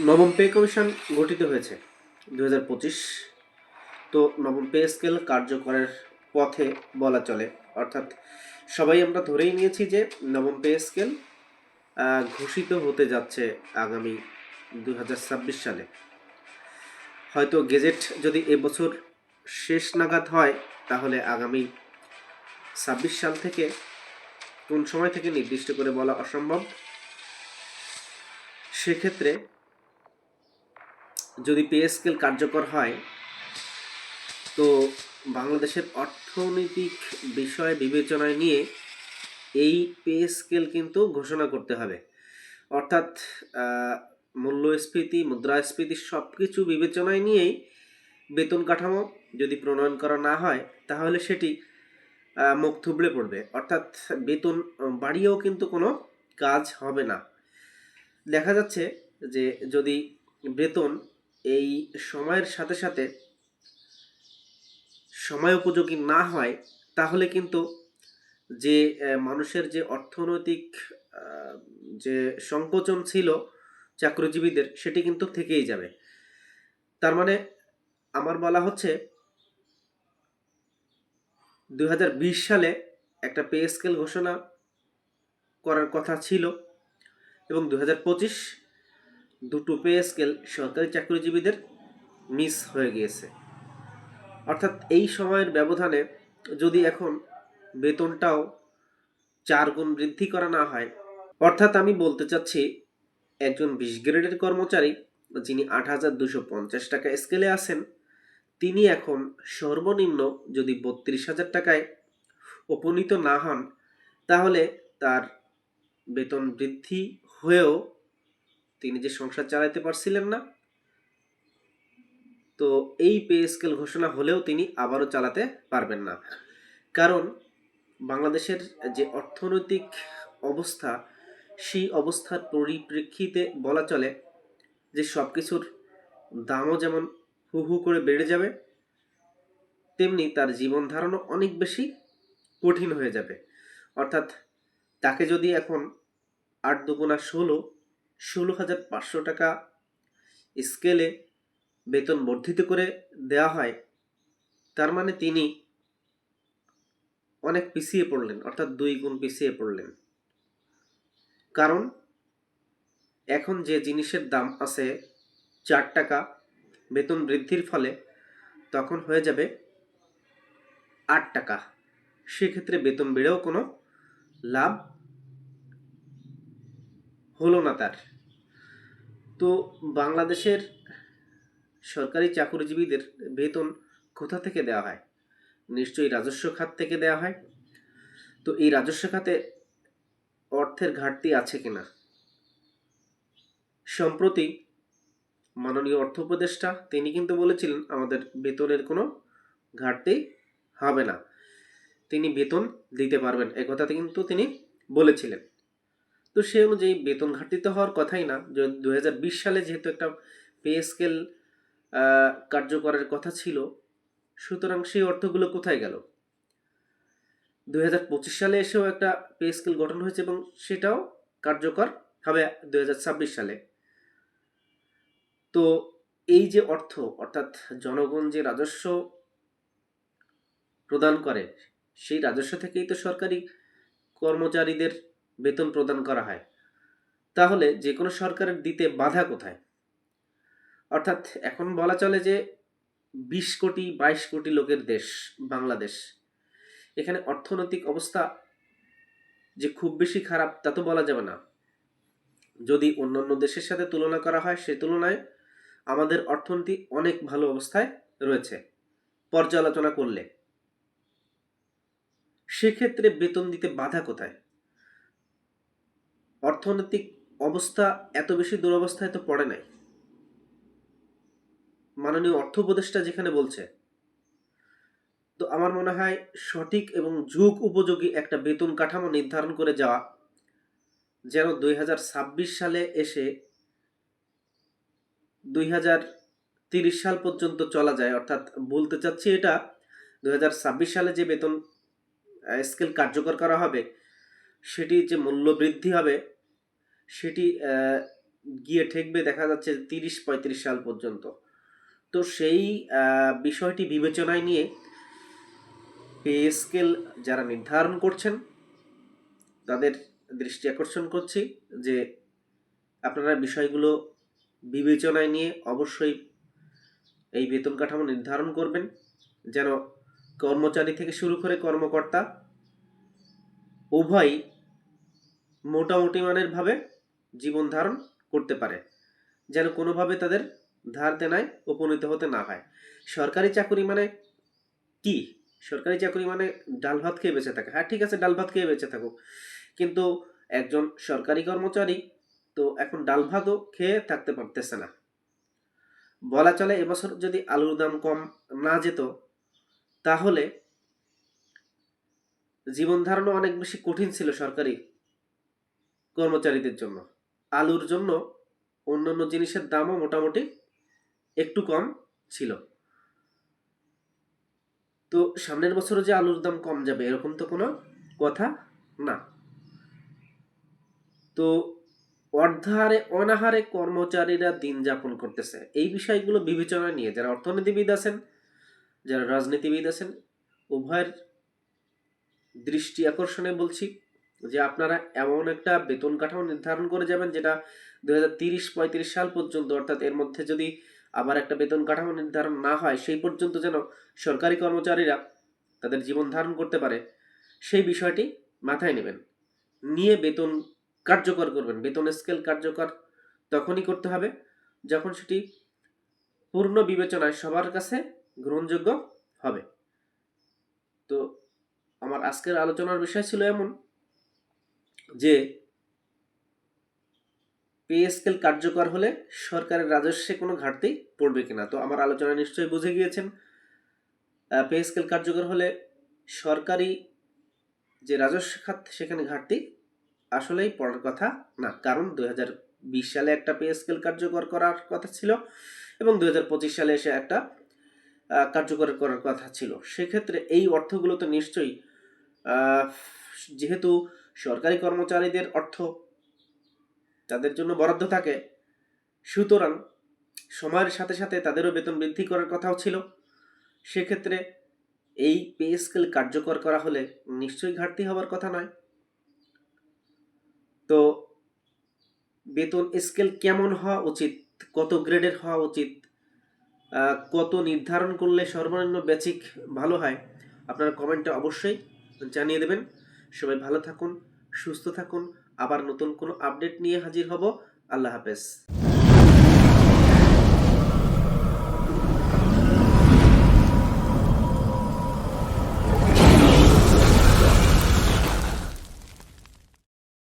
নবম pay commission গঠিত হয়েছে দু হাজার পঁচিশ। তো নবম পে স্কেল কার্যকরের পথে বলা চলে। অর্থাৎ সবাই আমরা ধরেই নিয়েছি যে নবম পে স্কেল ঘোষিত হতে যাচ্ছে আগামী দু হাজার ছাব্বিশ সালে। হয়তো গেজেট যদি এবছর শেষ নাগাদ হয়, তাহলে আগামী ছাব্বিশ সাল থেকে কোন সময় থেকে নির্দিষ্ট করে বলা অসম্ভব? সেক্ষেত্রে যদি পে স্কেল কার্যকর হয়, তো বাংলাদেশের অর্থনৈতিক বিষয় বিবেচনায় নিয়ে এই পে স্কেল কিন্তু ঘোষণা করতে হবে। অর্থাৎ মূল্যস্ফীতি, মুদ্রাস্ফীতি সব কিছু বিবেচনায় নিয়েই বেতন কাঠামো যদি প্রণয়ন করা না হয়, তাহলে সেটি মুখ থুবড়ে পড়বে। অর্থাৎ, বেতন বাড়িয়েও কিন্তু কোনো কাজ হবে না। দেখা যাচ্ছে যে যদি বেতন এই সময়ের সাথে সাথে সময় উপযোগী না হয়, তাহলে কিন্তু যে মানুষের যে অর্থনৈতিক যে সংকোচন ছিল চাকরিজীবীদের, সেটি কিন্তু থেকেই যাবে। তার মানে আমার বলা হচ্ছে দু হাজার বিশ সালে একটা পে স্কেল ঘোষণা করার কথা ছিল এবং দু হাজার পঁচিশ দুটো পে স্কেল সরকারি চাকরিজীবীদের মিস হয়ে গিয়েছে। অর্থাৎ এই সময়ের ব্যবধানে যদি এখন বেতনটাও চার গুণ বৃদ্ধি করা না হয়, অর্থাৎ আমি বলতে চাচ্ছি একজন বিশ গ্রেডের কর্মচারী যিনি আট হাজার দুশো পঞ্চাশ টাকা স্কেলে আছেন, তিনি এখন সর্বনিম্ন যদি বত্রিশ হাজার টাকায় উপনীত না হন, তাহলে তার বেতন বৃদ্ধি হয়েও তিনি যে সংসার চালাতে পারছিলেন না, তো এই পে স্কেল ঘোষণা হলেও তিনি আবারও চালাতে পারবেন না। কারণ বাংলাদেশের যে অর্থনৈতিক অবস্থা, সেই অবস্থার পরিপ্রেক্ষিতে বলা চলে যে সব কিছুর দামও যেমন হু হু করে বেড়ে যাবে, তেমনি তার জীবন ধারণও অনেক বেশি কঠিন হয়ে যাবে। অর্থাৎ তাকে যদি এখন আট দুগুণা ষোলো ষোলো হাজার পাঁচশো টাকা স্কেলে বেতন বর্ধিত করে দেওয়া হয়। তার মানে তিনি অনেক পিছিয়ে পড়লেন, অর্থাৎ দুই গুণ পিছিয়ে পড়লেন। কারণ এখন যে জিনিসের দাম আছে চার টাকা বেতন বৃদ্ধির ফলে তখন হয়ে যাবে আট টাকা। সেক্ষেত্রে বেতন বেড়েও কোনো লাভ হলো না তার। তো বাংলাদেশের সরকারি চাকরিজীবীদের বেতন কোথা থেকে দেওয়া হয়? নিশ্চয়ই রাজস্ব খাত থেকে দেওয়া হয়। তো এই রাজস্ব খাতে অর্থের ঘাটতি আছে কিনা সম্প্রতি মাননীয় অর্থ উপদেষ্টা তিনি কিন্তু বলেছিলেন, আমাদের বেতনের কোনো ঘাটতি হবে না। তিনি বেতন দিতে পারবেন। একথাতে কিন্তু তিনি বলেছিলেন। তো সে অনুযায়ী বেতন ঘাটতি তো হওয়ার কথাই না। দুই হাজার বিশ সালে যেহেতু একটা পে স্কেল কার্যকরের কথা ছিল, সুতরাং সেই অর্থগুলো কোথায় গেল? দু হাজার পঁচিশ সালে এসেও একটা পে স্কেল গঠন হয়েছে এবং সেটাও কার্যকর হবে দুই হাজার ছাব্বিশ সালে। তো এই যে অর্থ, অর্থাৎ জনগণ যে রাজস্ব প্রদান করে, সেই রাজস্ব থেকেই তো সরকারি কর্মচারীদের বেতন প্রদান করা হয়। তাহলে যে কোনো সরকারের দিতে বাধা কোথায়? অর্থাৎ এখন বলা চলে যে বিশ কোটি, বাইশ কোটি লোকের দেশ, বাংলাদেশ। এখানে অর্থনৈতিক অবস্থা যে খুব বেশি খারাপ তা তো বলা যাবে না। যদি অন্যান্য দেশের সাথে তুলনা করা হয় সে তুলনায় আমাদের অর্থনীতি অনেক ভালো অবস্থায় রয়েছে পর্যালোচনা করলে। সেক্ষেত্রে বেতন দিতে বাধা কোথায়? অর্থনৈতিক অবস্থা এত বেশি দুরবস্থায় তো পড়ে নাই। মাননীয় অর্থ উপদেষ্টা যেখানে বলছে, তো আমার মনে হয় সঠিক এবং যুগ উপযোগী একটা বেতন কাঠামো নির্ধারণ করে যাওয়া, যেন দুই হাজার ছাব্বিশ সালে এসে দুই সাল পর্যন্ত চলা যায়। অর্থাৎ বলতে চাচ্ছি এটা দু হাজার ছাব্বিশ সালে যে বেতন স্কেল কার্যকর করা হবে, সেটি যে মূল্য বৃদ্ধি হবে সেটি গিয়ে ঠেকবে দেখা যাচ্ছে তিরিশ পঁয়ত্রিশ সাল পর্যন্ত। তো সেই বিষয়টি বিবেচনায় নিয়ে পে স্কেল যারা নির্ধারণ করছেন, তাদের দৃষ্টি আকর্ষণ করছি যে আপনারা বিষয়গুলো বিবেচনায় নিয়ে অবশ্যই এই বেতন কাঠামো নির্ধারণ করবেন, যেন কর্মচারী থেকে শুরু করে কর্মকর্তা উভয়ই মোটামুটি মানের ভাবে জীবন ধারণ করতে পারে, যেন কোনোভাবে তাদের ধার দেনায় উপনীত হতে না হয়। সরকারি চাকরি মানে কি? সরকারি চাকরি মানে ডাল ভাত খেয়ে বেঁচে থাকে। হ্যাঁ ঠিক আছে, ডাল ভাত খেয়ে বেঁচে থাকুক। কিন্তু একজন সরকারি কর্মচারী তো এখন ডাল ভাতও খেয়ে থাকতে পারতেছে না। বলা চলে, এবছর যদি আলুর দাম কম না যেত, তাহলে জীবন ধারণও অনেক বেশি কঠিন ছিল সরকারি কর্মচারীদের জন্য। আলুর জন্য অন্যান্য জিনিসের দামও মোটামুটি একটু কম ছিল। তো সামনের বছরও যে আলুর দাম কম যাবে এরকম তো কোনো কথা না। তো অর্ধাহারে, অনাহারে কর্মচারীরা দিন যাপন করতেছে। এই বিষয়গুলো বিবেচনা নিয়ে যারা অর্থনীতিবিদ আছেন, যারা রাজনীতিবিদ আছেন, উভয়ের দৃষ্টি আকর্ষণে বলছি যে আপনারা এমন একটা বেতন কাঠামো নির্ধারণ করে যাবেন যেটা দু হাজার তিরিশ সাল পর্যন্ত, অর্থাৎ এর মধ্যে যদি আবার একটা বেতন কাঠামো নির্ধারণ না হয়, সেই পর্যন্ত যেন সরকারি কর্মচারীরা তাদের জীবন ধারণ করতে পারে, সেই বিষয়টি মাথায় নেবেন। নিয়ে বেতন কার্যকর করবেন। বেতন স্কেল কার্যকর তখনই করতে হবে যখন সেটি পূর্ণ বিবেচনায় সবার কাছে গ্রহণযোগ্য হবে। তো আমার আজকের আলোচনার বিষয় ছিল এমন যে পে স্কেল কার্যকর হলে সরকারের রাজস্বে কোনো ঘাটতি পড়বে কিনা? তো আমার আলোচনা নিশ্চয়ই বুঝে গিয়েছেন। পে স্কেল কার্যকর হলে সরকারি যে রাজস্ব খাত, সেখানে ঘাটতি আসলেই পড়ার কথা না। কারণ দুই বিশ সালে একটা পে স্কেল কার্যকর করার কথা ছিল এবং দু হাজার পঁচিশ সালে এসে একটা কার্যকর করার কথা ছিল। সেক্ষেত্রে এই অর্থগুলো তো নিশ্চয়ই যেহেতু সরকারি কর্মচারীদের অর্থ তাদের জন্য বরাদ্দ থাকে। সুতরাং সময়ের সাথে সাথে তাদেরও বেতন বৃদ্ধি করার কথাও ছিল। সেক্ষেত্রে এই পে স্কেল কার্যকর করা হলে নিশ্চয়ই ঘাটতি হওয়ার কথা নয়। তো বেতন স্কেল কেমন হওয়া উচিত? কত গ্রেডের হওয়া উচিত? কত নির্ধারণ করলে সর্বনিম্ন বেচিক ভালো হয়? আপনারা কমেন্টে অবশ্যই জানিয়ে দেবেন। সবাই ভালো থাকুন সুস্থ থাকুন। আবার নতুন কোনো আপডেট নিয়ে হাজির হব। আল্লাহ হাফেজ।